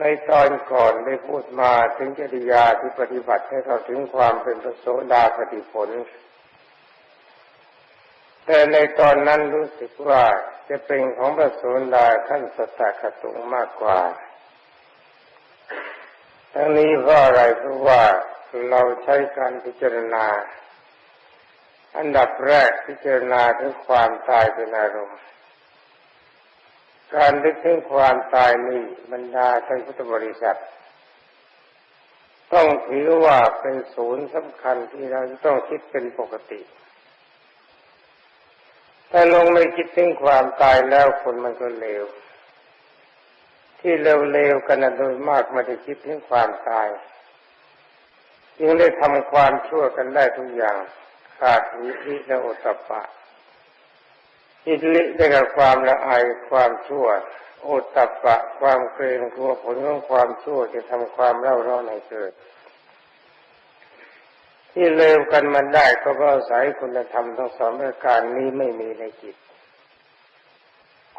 ในตอนก่อนได้พูดมาถึงจริยาที่ปฏิบัติให้เราถึงความเป็นพระโสดาปฏิผล แต่ในตอนนั้นรู้สึกว่าจะเป็นของพระโสดาขั้นสตากตุงมากกว่า ทั้งนี้เพราะอะไรเพราะว่าเราใช้การพิจารณา อันดับแรกพิจารณาถึงความตายเป็นอารมณ์ การนึกถึงความตายนี่บรรดาท่านพุทธบริษัท ต้องถือว่าเป็นศูนย์สำคัญที่เราต้องคิดเป็นปกติ ถ้าลงไม่คิดถึงความตายแล้วคนมันก็เลว ที่เลวๆกันโดยมากม่ได้คิดถึงความตายจึงได้ทำความชั่วกันได้ทุกอย่างขาดวิริและโอตตปะ อิริได้กับความละอายความชั่ว โอตัปปะความเกรงกลัวผลของความชั่วจะทำความเล่าร้อนให้เกิด ที่เลวกันมันได้ก็เพราะอาศัยคุณธรรมทั้งสองประการนี้ไม่มีในจิต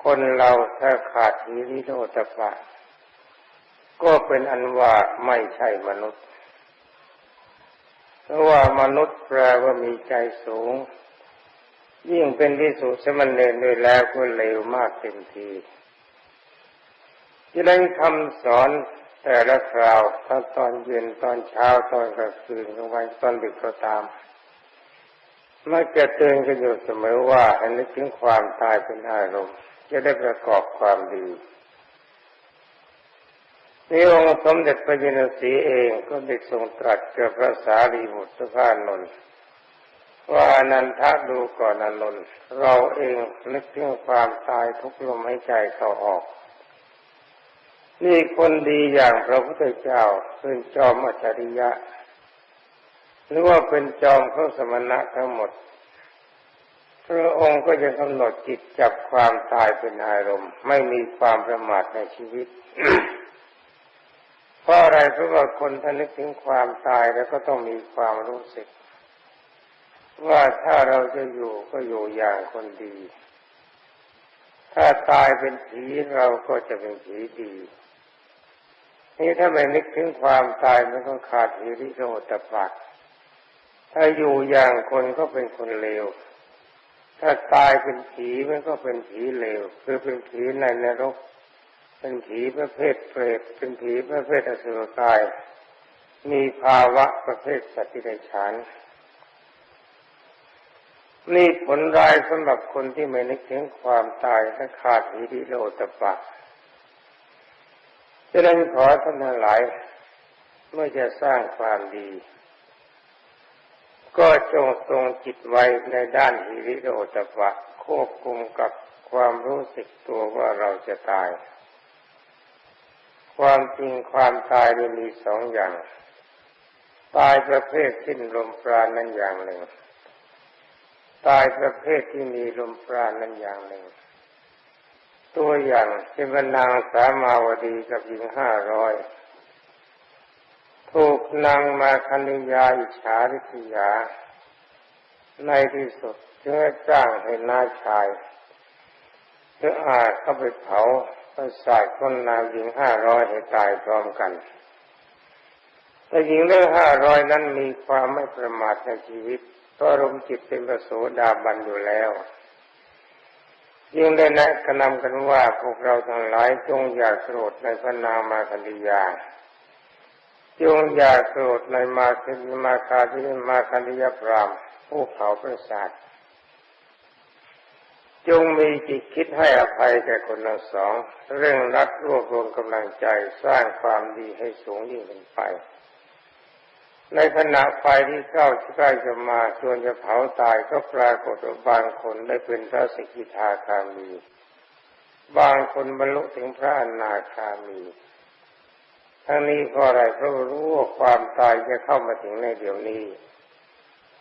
คนเราถ้าขาดอิริโอตัปะ ก็เป็นอันว่าไม่ใช่มนุษย์ เพราะว่ามนุษย์แปลว่ามีใจสูง ยิ่งเป็นที่สุสมณเณรด้วยแล้วก็เลวมากเต็มทีที่นั้คำสอนแต่ละคราวทั้งตอนเย็นตอนเช้าตอนกลางคืนกลางวันตอนดึกก็ตามมักจะเตือนกันอยู่เสมอว่าให้นึกถึงความตายเป็นอารมณ์จะได้ประกอบความดีนี่องค์สมเด็จพระยินสีเองก็ได้ทรงตรัสกับพระสารีบุตรพระนนท์ ว่านันทะดูก่อนอนนท์เราเองนึกถึงความตายทุกลมหายใจเข้าออก นี่คนดีอย่างพระพุทธเจ้าเป็นจอมอัจฉริยะ หรือว่าเป็นจอมเข้าสมณะทั้งหมด พระองค์ก็จะกำหนดจิตจับความตายเป็นอารมณ์ ไม่มีความประมาทในชีวิตเพราะอะไรเพราะว่าคนถ้านึกถึงความตายแล้วก็ต้องมีความรู้สึก ว่าถ้าเราจะอยู่ก็อยู่อย่างคนดี ถ้าตายเป็นผีเราก็จะเป็นผีดี นี่ถ้าไม่นึกถึงความตายมันก็ขาดหิริโอตปักถ้าอยู่อย่างคนก็เป็นคนเลว ถ้าตายเป็นผีมันก็เป็นผีเลว คือเป็นผีในนรก เป็นผีประเภทเปรต เป็นผีประเภทอสุรกาย มีภาวะประเภทสัตว์ที่ไดฉาน นี่ผลร้ายสำหรับคนที่ไม่นึกถึงความตายและขาดหิริโลตปะฉะนั้นขอท่านทั้งหลาย เมื่อจะสร้างความดี ก็จงทรงจิตไว้ในด้านหิริโอตปะควบคุมกับความรู้สึกตัวว่าเราจะตาย ความจริงความตายมีสองอย่าง ตายประเภทสิ้นลมปราณนั้นอย่างหนึ่ง ตายประเภทที่มีลมปราณนั้นอย่างหนึ่ง ตัวอย่างเช่นนางสามาวดีกับหญิงห้าร้อยถูกนางมาคันิยาอิจฉาริษยา ในที่สุดจึงจ้างให้นาชายเพื่ออาจเข้าไปเผาประสาทคนนางหญิงห้าร้อยให้ตายพร้อมกัน แต่หญิงเรื่อห้าร้อยนั้นมีความไม่ประมาทในชีวิต พราะรมจิตเป็นประโสดาบันอยู่แล้วยิ่งได้แนะนำกันว่าพวกเราทั้งหลายจงอย่าโกรธในพระนามาคันธยาจงอย่าโกรธในมาคิมาคาที่มาคันธยาพรามผู้เผาประสาทจงมีจิตคิดให้อภัยแก่คนทั้งสอง เรื่องรัดรวบรวมกำลังใจสร้างความดีให้สูงยิ่งขึ้นไป ในขณะไฟที่เข้าใกล้จะมาชวนจะเผาตายก็ปรากฏว่าบางคนได้เป็นพระสกิทาคามี บางคนบรรลุถึงพระอนาคามี ทั้งนี้เพราะอะไรเพราะรู้ว่าความตายจะเข้ามาถึงในเดี๋ยวนี้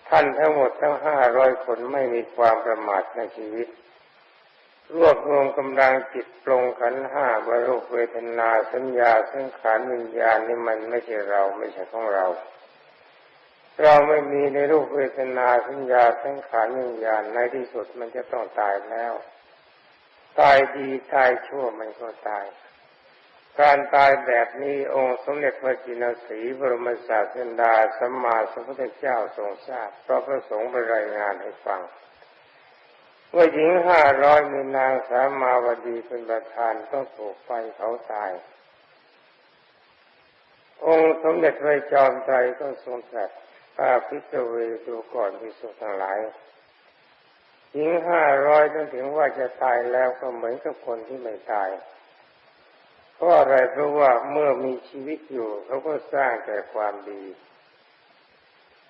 ท่านทั้งหมดทั้งห้าร้อยคนไม่มีความประมาทในชีวิต รวบรวมกำลังจิตปรงขันห้าบรรลุเวทนาสัญญาสังขารวิญญาณนี่มันไม่ใช่เราไม่ใช่ของเรา เราไม่มีในรูปเวทนาสัญญาสังขารวิญญาณในที่สุดมันจะต้องตายแล้ว ตายดีตายชั่วมันก็ตาย การตายแบบนี้องค์สมเด็จพระจินสีบรมศาสดาสัมมาสัมพุทธเจ้าทรงทราบเพราะพระสงฆ์ไปรายงานให้ฟังว่าหญิงห้าร้อยมีนางสามาวดีเป็นประธานต้องถูกไฟเขาตาย องค์สมเด็จพระจอมไตรก็ทรงตรัส ป้าพิจเวดูก่อนพิสุทั้งหลายหญิงห้าร้อยต้งถึงว่าจะตายแล้วก็เหมือนกับคนที่ไม่ตาย เพราะอะไรเพราะว่าเมื่อมีชีวิตอยู่ เขาก็สร้างแต่ความดี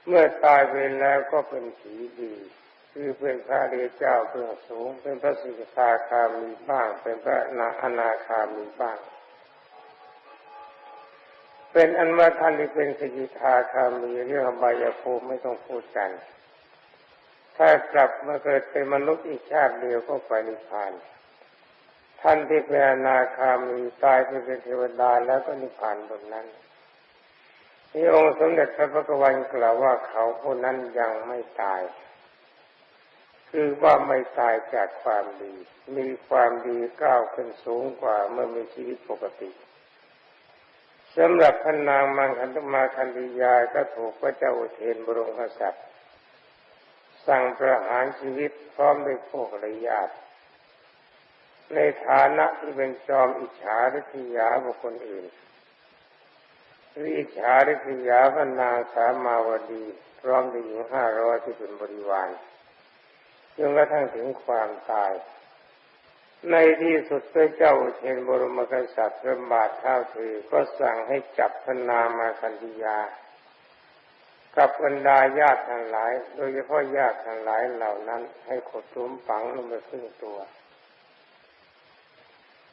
เมื่อตายไปแล้วก็เป็นผีดี คือเป็นพระเดชเจ้าเบื้องสูง เป็นพระสิกขาคามีบ้าง เป็นพระนาอนาคามีบ้าง เป็นอันว่าท่านที่เป็นสกิทาคามีเรื่องบายภูมิไม่ต้องพูดกัน ถ้ากลับมาเกิดเป็นมนุษย์อีกชาติเดียวก็ไปนิพพาน ท่านที่เป็นอนาคามีตายไปเป็นเทวดาแล้วก็นิพพานบนนั้นนี่องค์สมเด็จพระพุทธวันกล่าวว่าเขาผู้นั้นยังไม่ตาย คือว่าไม่ตายจากความดี มีความดีก้าวขึ้นสูงกว่าเมื่อมีชีวิตปกติ สำหรับพนางมังคันธมาคันธิยาก็ถูกพระเจ้าอุเทนบรมกษัตริย์ สั่งประหารชีวิตพร้อมด้วยพวกระยาตในฐานะที่เป็นจอมอิจฉาริษยาบุคคลอื่นอิจฉาริษยาพนางสามาวดี พร้อมด้วยหญิงห้าร้อยที่เป็นบริวารจนกระทั่งถึงความตาย ในที่สุดพระเจ้าเทนบรมกษัตริย์พระบาทเท้าถือก็สั่งให้จับพนามาคันธิยา กับบรรดาญาติทั้งหลาย โดยเฉพาะญาติทั้งหลายเหล่านั้น ให้ขดทุ้มฝังลงไปครึ่งตัว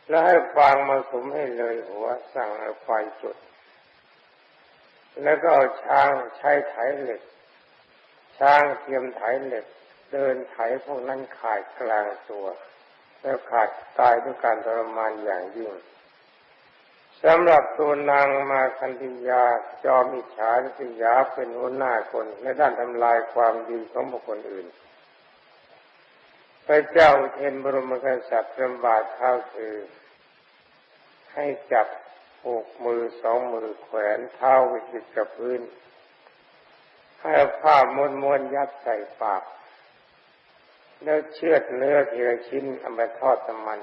แล้วให้ฟางมาสมให้เลยหัวสั่งเอาไฟจุด แล้วก็เอาช้างใช้ไถเหล็ก ช้างเทียมไถเหล็ก เดินไถพวกนั้นขาดกลางตัว แล้วขาดตายด้วยการทรมานอย่างยิ่งสำหรับตัวนางมาคันธิยาจอมอิจฉาสิยาเป็นหัวหน้าคนในด้านทำลายความดีของบุคคลอื่น พระเจ้าเทนบรมกษัตริย์ระบาดเท้าคือ ให้จับผูกมือสองมือแขวนเท้าวิจิตกับพื้น ให้ผ้ามวนมวนยัดใส่ปาก แล้วเชือดเนื้อทีละชิ้นเอาไปทอดน้ำมัน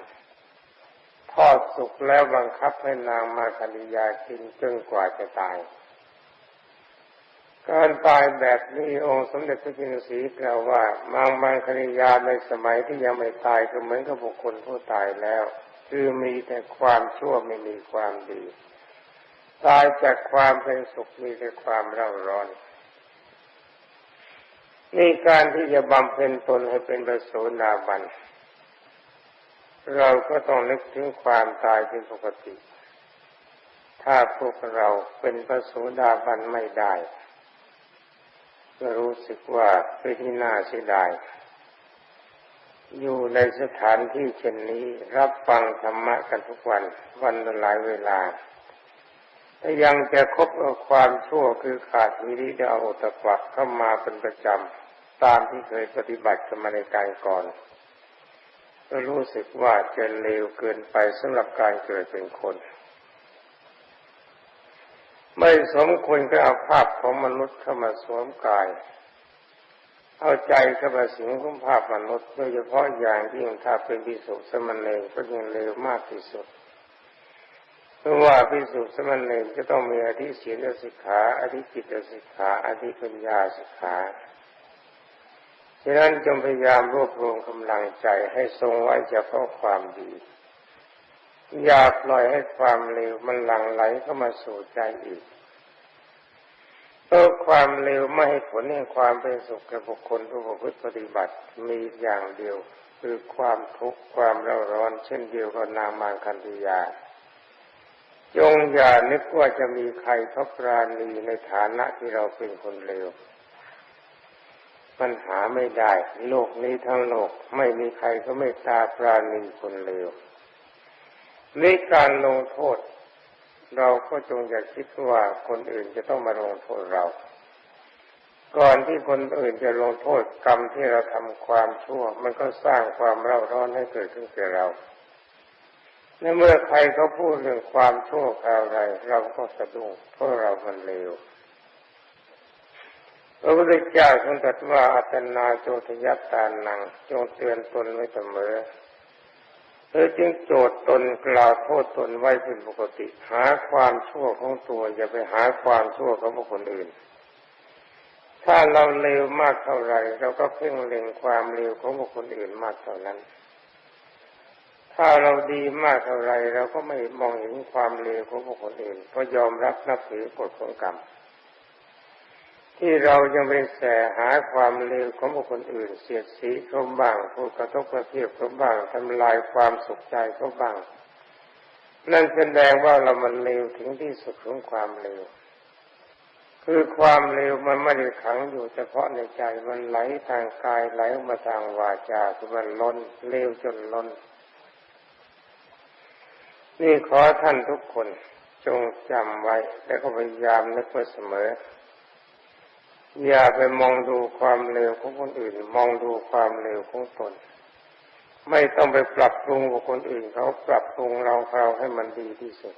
ทอดสุกแล้วบังคับให้นางมาคณิยากินจนกว่าจะตาย การตายแบบนี้องค์สมเด็จพระจินสีกล่าวว่ามังมังคณิยาในสมัยที่ยังไม่ตายก็เหมือนกับบุคคลผู้ตายแล้ว คือมีแต่ความชั่วไม่มีความดี ตายจากความเป็นสุขมีแต่ความเร่าร้อน นี่การที่จะบำเพ็ญตนให้เป็นประโสดาบัน เราก็ต้องนึกถึงความตายเป็นปกติ ถ้าพวกเราเป็นประโสดาบันไม่ได้ ก็รู้สึกว่าเป็นที่น่าเสียดาย อยู่ในสถานที่เช่นนี้รับฟังธรรมะกันทุกวันวันละหลายเวลาถ้ายังจะคบกับความชั่วคือขาดวิริยะโอตปะเข้ามาเป็นประจำ ตามที่เคยปฏิบัติกันมาในการก่อนก็รู้สึกว่าจะเลวเกินไปสำหรับการเกิดเป็นคน ไม่สมควรก็เอาภาพของมนุษย์เข้ามาสวมกาย เอาใจเข้ามาสิงของภาพมนุษย์โดยเฉพาะอย่างยิ่งถ้าเป็นพิสุสมณเณรก็ยิ่งเลวมากที่สุดเพราะว่าพิสุสมณเณรจะต้องมีอธิศีลสิกขาอธิจิตสิกขาอธิปัญญาสิกขา ฉะนั้นจงพยายามรวบรวมกำลังใจให้ทรงไว้เฉพาะความดี อย่าปล่อยให้ความเลวมันหลั่งไหลเข้ามาสู่ใจอีกเพราะความเลวไม่ให้ผลให้ความเป็นสุขแก่บุคคลผู้ประพฤติปฏิบัติมีอย่างเดียวคือความทุกข์ความเร่าร้อน เช่นเดียวกับนางมาคันธยา จงอย่านึกว่าจะมีใครทบราณีในฐานะที่เราเป็นคนเลว ปัญหาไม่ได้ โลกนี้ทั้งโลกไม่มีใครก็ไม่ตาปราณีคนเลวในการลงโทษ เราก็จงอย่าคิดว่าคนอื่นจะต้องมาลงโทษเรา ก่อนที่คนอื่นจะลงโทษกรรมที่เราทำความชั่ว มันก็สร้างความเร่าร้อนให้เกิดขึ้นแก่เราในเมื่อใครเขาพูดเรื่องความชั่วคราวใดเราก็สะดุ้งเพราะเรามันเลว พระพุทธเจ้าทรงตรัสว่าอัตนาโจทยัตตานัง จงเตือนตนไว้เสมอเธอจึงโจทย์ตนกล่าวโทษตนไว้เป็นปกติ หาความชั่วของตัว อย่าไปหาความชั่วของบุคคลอื่น ถ้าเราเลวมากเท่าไรเราก็เพ่งเล็งความเลวของบุคคลอื่นมากเท่านั้น ถ้าเราดีมากเท่าไรเราก็ไม่มองเห็นความเลวของบุคคลอื่นเพราะยอมรับนับถือกฎของกรรม ที่เรายังไปแสหาความเลวของบุคคลอื่น เสียดสีเขาบ้างพูดกระทบกระเทียบเขาบ้างทำลายความสุขใจเขาบ้าง นั่นแสดงว่าเรามันเลวถึงที่สุดของความเลวคือความเลวมันไม่ได้ขังอยู่เฉพาะในใจมันไหลทางกายไหลมาทางวาจาคือมันล้นเลวจนล้น นี่ขอท่านทุกคนจงจำไว้และก็พยายามนึกไว้เสมอ อย่าไปมองดูความเลวของคนอื่น มองดูความเลวของตน ไม่ต้องไปปรับปรุงกับคนอื่น เขาปรับปรุงเราเราให้มันดีที่สุด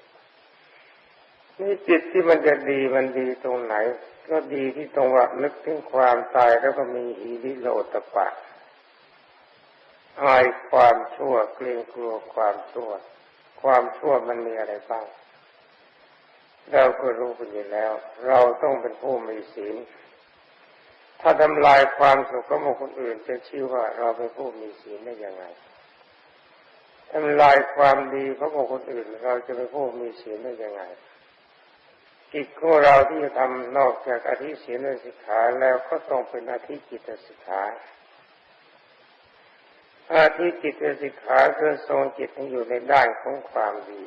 นี่จิตที่มันจะดีมันดีตรงไหน ก็ดีที่ตรงว่านึกถึงความตายแล้วก็มีหิริโลตปะอายความชั่วเกรงกลัวความชั่ว ความชั่วมันมีอะไรบ้างเราก็รู้กันอยู่แล้ว เราต้องเป็นผู้มีศีล ถ้าทำลายความสุขของคนอื่นจะชื่อว่าเราเป็นผู้มีศีลได้ยังไงทำลายความดีของคนอื่น เราจะเป็นผู้มีศีลได้ยังไงกิจของเราที่จะทำนอกจากอธิศีลสิกขาแล้วก็ต้องเป็นอธิจิตสิกขาอาธิจิตสิกขาคือทรงจิตให้อยู่ในด้านของความดี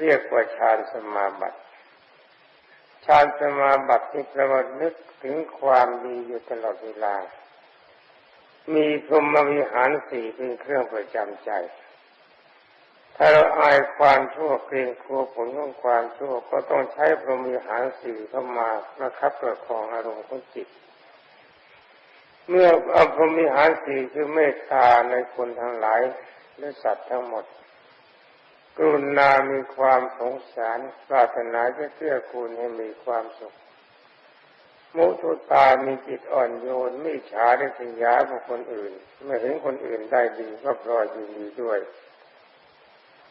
เรียกว่าฌานสมาบัติ ฌานสมาบัติที่ประวัตินึกถึงความดีอยู่ตลอดเวลา มีพรหมวิหารสี่เป็นเครื่องประจำใจ ถ้าเราอายความชั่วเกรงกลัวผลของความชั่วก็ต้องใช้พรหมวิหารสี่เข้ามาประคับประคองอารมณ์ของจิต เมื่อเอาพรหมวิหารสี่คือเมตตาในคนทั้งหลายและสัตว์ทั้งหมด กรุณามีความสงสารปรารถนาจะเกื้อกูลให้มีความสุข มุทุตามีจิตอ่อนโยนไม่ฉาได้สิยาบุคคลอื่น เมื่อเห็นคนอื่นได้ดีก็พลอยยินดีด้วย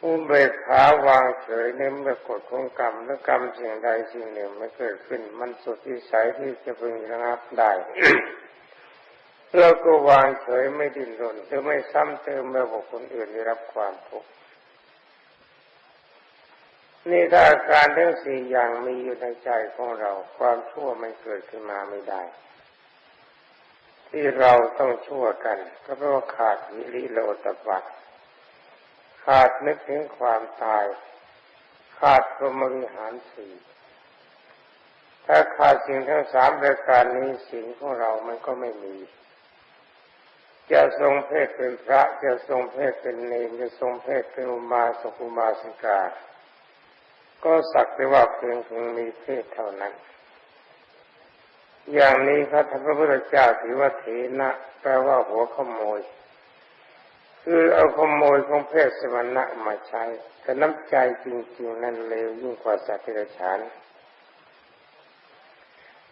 อุเบกขาวางเฉยในเมื่อกฎของกรรมและกรรมสิ่งใดสิ่งหนึ่งไม่เกิดขึ้น มันสุดที่สายที่จะพึงระงับได้เราก็วางเฉยไม่ดิ้นรนจะไม่ซ้ำเติมเมื่อบุคคลอื่นได้รับความทุกข์ นี่ถ้าอาการทั้งสี่อย่างมีอยู่ในใจของเรา ความชั่วมันเกิดขึ้นมาไม่ได้ ที่เราต้องชั่วกัน ก็เพราะขาดวิริโลตบัตขาดนึกถึงความตาย ขาดพรหมวิหารสี่ถ้าขาดสิ่งทั้งสามประการนี้สิ่งของเรามันก็ไม่มี จะทรงเพศเป็นพระ จะทรงเพศเป็นเนรจะทรงเพศเป็นอุมาสกุมาสิกา ก็สักแต่ว่าเพียงเพียงมีเพศเท่านั้น อย่างนี้พระธรรมพุทธเจ้าถือว่าเถนะแปลว่าหัวขโมย คือเอาขโมยของเพศสมณะมาใช้ แต่น้ำใจจริง ๆ นั้นเลวยิ่งกว่าสัตว์ที่รฉาน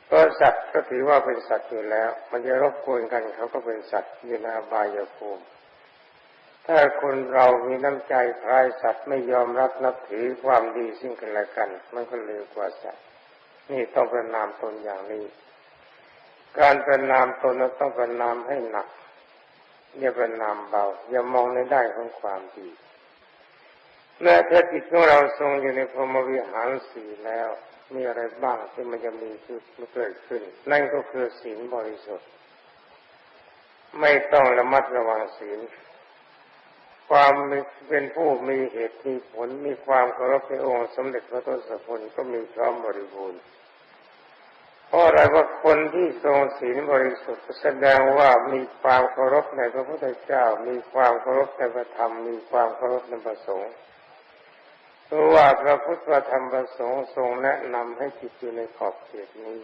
เพราะสัตว์ก็ถือว่าเป็นสัตว์อยู่แล้ว มันจะรบกวนกันเขาก็เป็นสัตว์อยู่ในอบายภูมิ ถ้าคนเรามีน้ำใจคลายสัตว์ไม่ยอมรับนับถือความดีซึ่งกันและกัน มันก็เลวกว่าสัตว์ นี่ต้องประนามตนอย่างนี้ การประนามตนต้องประนามให้หนักอย่าประนามเบา อย่ามองในได้ของความดีแม้ถ้าจิตของเราทรงอยู่ในพรหมวิหารสีแล้ว มีอะไรบ้างที่มันจะมีจุดมันเกิดขึ้น นั่นก็คือศีลบริสุทธิ์ ไม่ต้องระมัดระวังศีล ความเป็นผู้มีเหตุมีผลมีความเคารพในองค์สมเด็จพระทศพลก็มีพร้อมบริบูรณ์เพราะอะไรว่าคนที่ทรงศีลบริสุทธิ์แสดงว่ามีความเคารพในพระพุทธเจ้า มีความเคารพในพระธรรม มีความเคารพในพระสงฆ์เพราะว่าพระพุทธธรรมประสงค์ทรงแนะนำให้จิตอยู่ในขอบเขตนี้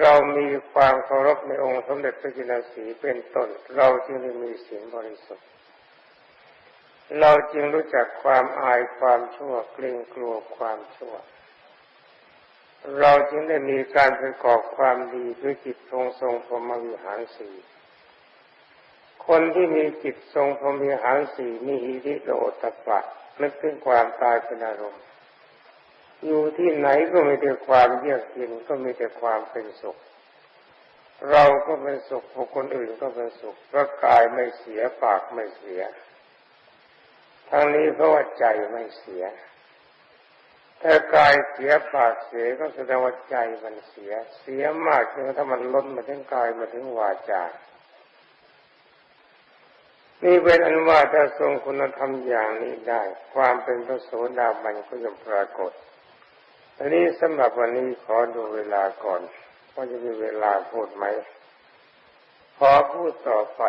เรามีความเคารพในองค์สมเด็จพระจินสีเป็นต้น เราจึงได้มีศีลบริสุทธิ์ เราจึงรู้จักความอายความชั่วเกรงกลัวความชั่ว เราจึงได้มีการประกอบความดีด้วยจิตทรงทรงพรมวิหารสี่คนที่มีจิตทรงพรมวิหารสี่มีหิริโลตปะนึกถึงความตายเป็นอารมณ์อยู่ที่ไหนก็มีแต่ความเยือกเย็นก็มีแต่ความเป็นสุข เราก็เป็นสุขคคลอื่นก็เป็นสุขเพราะกายไม่เสียปากไม่เสีย ทั้งนี้เพราะว่าใจไม่เสีย ถ้ากายเสียปากเสียก็แสดงว่าใจมันเสีย เสียมากจนถ้ามันล้นมาถึงกายมาถึงวาจา นี่เป็นอันว่าถ้าทรงคุณธรรมอย่างนี้ได้ ความเป็นพระโสดาบันก็จะปรากฏอันนี้สำหรับวันนี้ขอดูเวลาก่อนว่าจะมีเวลาพูดไหม ขอพูดต่อไป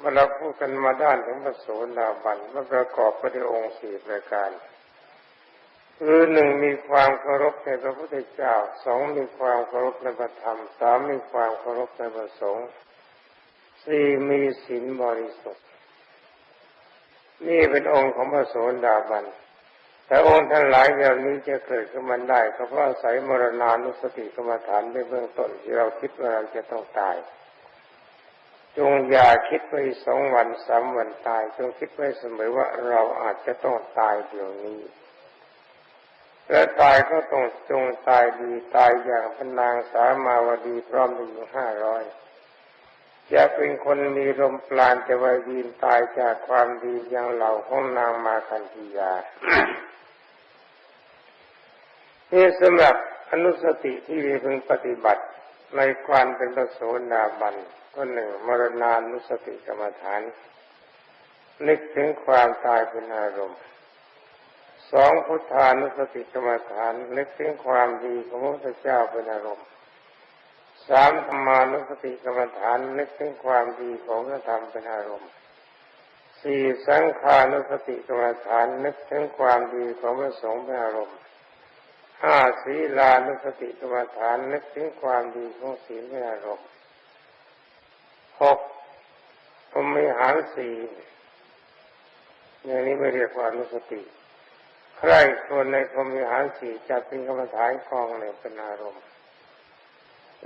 เมื่อเราพูดกันมาด้านถึงพระโสดาบันว่าประกอบไปด้วยองค์สี่ประการคือหนึ่งมีความเคารพในพระพุทธเจ้าสองมีความเคารพในพระธรรมสามมีความเคารพในพระสงฆ์สี่มีศีลบริสุทธิ์ นี่เป็นองค์ของพระโสดาบันแต่องค์ทั้งหลายเหล่านี้จะเกิดขึ้นมาได้ก็เพราะอาศัยมรณานุสติกรรมฐานในเบื้องต้นที่เราคิดว่าเราจะต้องตาย จงอย่าคิดไปสองวันสามวันตาย จงคิดไว้เสมอว่าเราอาจจะต้องตายเดี๋ยวนี้ และตายก็ต้องจงตายดีตายอย่างพนางสามาวดีพร้อมด้วยอยู่ห้าร้อยจะเป็นคนมีลมปราณจะวายีนตายจากความดีอย่างเหล่าของนางมาคันธียานี่สำหรับอนุสติที่มีพึงปฏิบัติ ในความเป็นพระโสดาบันก็หนึ่งมรณานุสติกรรมฐาน นึกถึงความตายเป็นอารมณ์สองพุทธานุสติกรรมฐาน นึกถึงความดีของพระพุทธเจ้าเป็นอารมณ์สามธรรมานุสติกรรมฐาน นึกถึงความดีของพระธรรมเป็นอารมณ์สี่สังขานุสติกรรมฐานนึกถึงความดีของพระสงฆ์เป็นอารมณ์ ห้าศีลานุสติกรรมฐานนึกถึงความดีของศีลเป็นอารมณ์หกพรมิหารสี่อย่างนี้ไม่เรียกว่านุสติใครคนในพรมิหารสี่จะเป็นกรรมฐานกองหนึ่งเป็นอารมณ์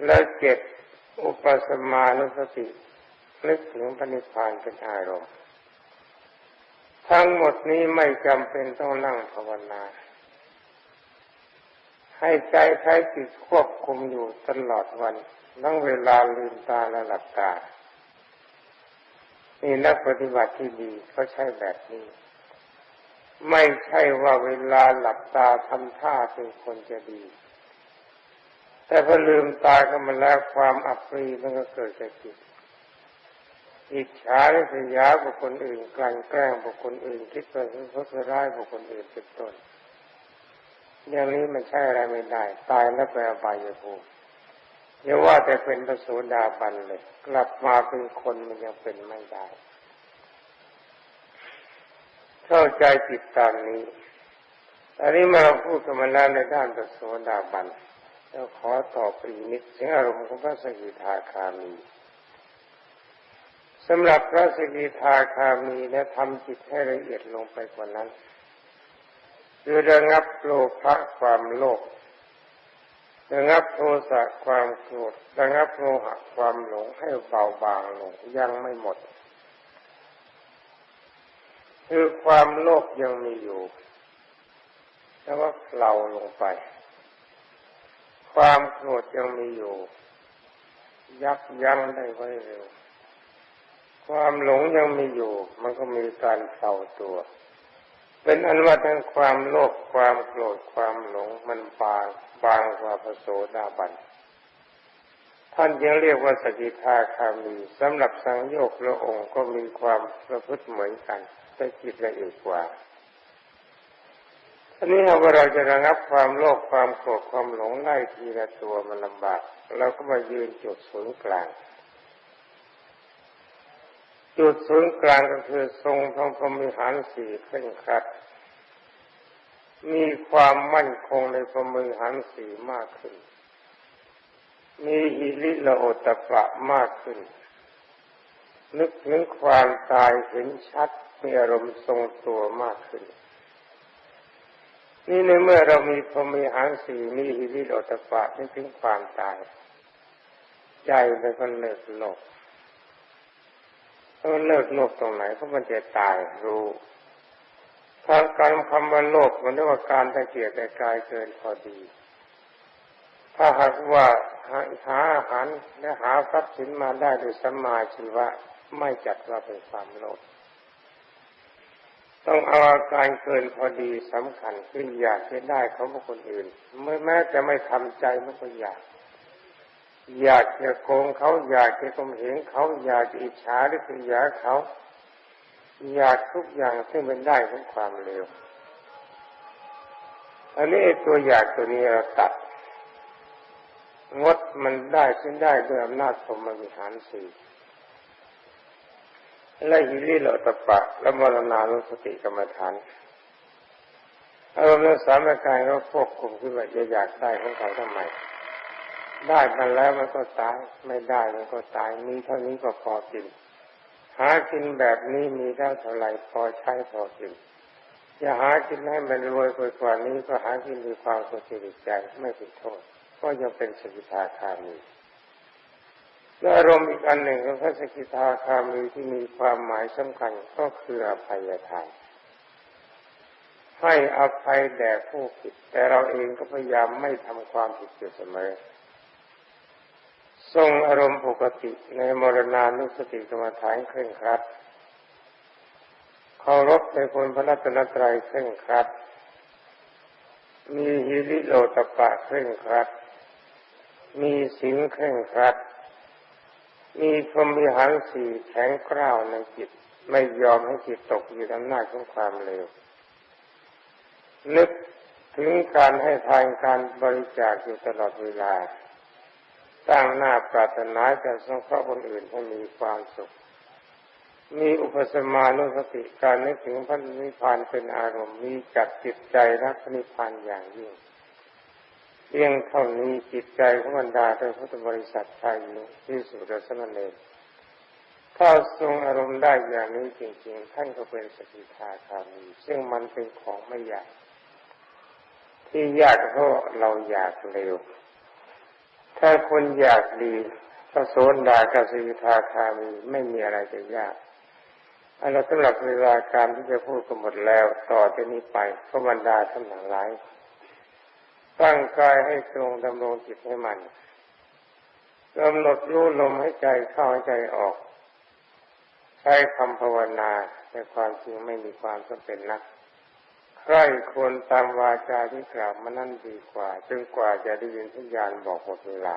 และเจ็ดอุปสมานุสตินึกถึงปณิพานเป็นอารมณ์ ทั้งหมดนี้ไม่จำเป็นต้องนั่งภาวนา ให้ใจใช้จิตควบคุมอยู่ตลอดวันทั้งเวลาลืมตาและหลับตานี่นักปฏิบัติที่ดีเขาใช้แบบนี้ ไม่ใช่ว่าเวลาหลับตาทำท่าเป็นคนจะดี แต่พอลืมตาเข้ามาแล้วความอับปรีมันก็เกิดจากจิตอิจฉาและสยาบุคคลอื่นกลั่นแกล้งบุคคลอื่นคิดไปเขาจะร้ายบุคคลอื่นเป็นต้น อย่างนี้มันใช่อะไรไม่ได้ ตายแล้วไปอบายภูมิอย่าว่าแต่เป็นพระโสดาบันเลย กลับมาเป็นคนมันยังเป็นไม่ได้ เข้าใจจิตตามนี้อันนี้มาพูดกันมาแล้วในด้านพระโสดาบันแล้วขอตอบปรีนิดถึงอารมณ์ของพระสกิทาคามีสำหรับพระสกิทาคามีและทำจิตให้ละเอียดลงไปกว่านั้น คือระงับโลภะความโลภระงับโทสะความโกรธระงับโมหะความหลงให้เบาบางลงยังไม่หมด คือความโลภยังมีอยู่แต่ว่าเราลงไป ความโกรธยังมีอยู่ ยับยั้งได้ไว้เร็ว ความหลงยังมีอยู่ มันก็มีการเศร้าตัว เป็นอันว่าทั้งความโลภความโกรธความหลงมันบางบางกว่าพระโสดาบันท่านยังเรียกว่าสกิทาคามีสำหรับสังโยกพระองค์ก็มีความประพฤติเหมือนกันแต่จิตละเอียดกว่าอันนี้เราว่าเราจะระงับความโลภความโกรธความหลงไล่ทีละตัวมันลำบากเราก็มายืนจุดศูนย์กลาง จุดศูนย์กลางก็คือทรงทองพรมิหารสี่เคร่งครัด มีความมั่นคงในพรมิหารสี่มากขึ้น มีหิริละโอตปะมากขึ้น นึกถึงความตายเห็นชัดมีอารมณ์ทรงตัวมากขึ้น นี่ในเมื่อเรามีพรมีหางสีมีฮิริโอตปะนึกถึงความตาย ใจมันก็เลิกโลก ถ้ามันเลิกโลกตรงไหนเพราะมันจะตายรู้ทางการคำว่าโลกมันเรียกว่าการตะเกียกแต่กายเกินพอดี ถ้าหากว่าหาอาหารและหาทรัพย์สินมาได้โดยสัมมาชีวะไม่จัดว่าเป็นความโลภต้องเอาอาการเกินพอดีสำคัญคืออยากจะได้เขาบุคคลอื่นเมื่อแม้จะไม่ทำใจมันก็อยาก อยากจะโกงเขา อยากจะกมเหงเขา อยากจะอิจฉาหรือขยาเขา อยากทุกอย่างซึ่งเป็นได้ของความเลวอันนี้ตัวอยากตัวนี้เราตัด งดมันได้ขึ้นได้ด้วยอำนาจสมวิหารสี่และหิริโลตปะ และมรณานุสติกรรมฐานอารมณ์สามกายก็ควบคุมขึ้นว่าจะอยากได้ของเขาทำไม ได้มันแล้วมันก็ตาย ไม่ได้มันก็ตายมีเท่านี้ก็พอกิน หากินแบบนี้มีได้เท่าไหร่พอใช้พอกินจะหากินให้มันรวยกว่านี้ก็หากินด้วยความสุขใจไม่ผิดโทษ ก็ยังเป็นสกิทาคามีและอารมณ์อีกอันหนึ่งของพระสกิทาคามีที่มีความหมายสำคัญก็คืออภัยทานให้อภัยแด่ผู้ผิด แต่เราเองก็พยายามไม่ทำความผิดอยู่เสมอ ทรงอารมณ์ปกติในมรณานุสติกรรมฐานเคร่งครัดเคารพในคนพระรัตนตรัยเคร่งครัด มีฮิริโลตปะเคร่งครัด มีสิงเคร่งครัด มีพรหมิหารสีแข็งกร้าวในจิต ไม่ยอมให้จิตตกอยู่ในอำนาจของความเลว นึกถึงการให้ทานการบริจาคอยู่ตลอดเวลา ตั้งหน้าปรารถนาจะสงเคราะห์คนอื่นให้มีความสุข มีอุปสมานุสติการนึกถึงพระนิพพานเป็นอารมณ์มีจัดจิตใจรักพระนิพพานอย่างยิ่งเพียงเท่านี้จิตใจของบรรดาโดยพุทธบริษัทชายหญิงที่สุดสมณเณรถ้าทรงอารมณ์ได้อย่างนี้จริง ๆ ท่านก็เป็นสกิทาคามีซึ่งมันเป็นของไม่ยากที่ยากเพราะเราอยากเร็ว ถ้าคนอยากดีพระโสดากับสกิทาคามีไม่มีอะไรจะยากอันเราสำหรับเวลาการที่จะพูดก็หมดแล้ว ต่อจากนี้ไปพระบรรดาท่านทั้งหลายตั้งกายให้ตรงดำรงจิตให้มันกำหนดรู้ลมให้ใจเข้าให้ใจออก ใช้คำภาวนาในความจริงไม่มีความจำเป็นนัก ใครควรตามวาจาที่กล่าวมานั่นดีกว่าจนกว่าจะได้ยินสัญญาณบอกหมดเวลา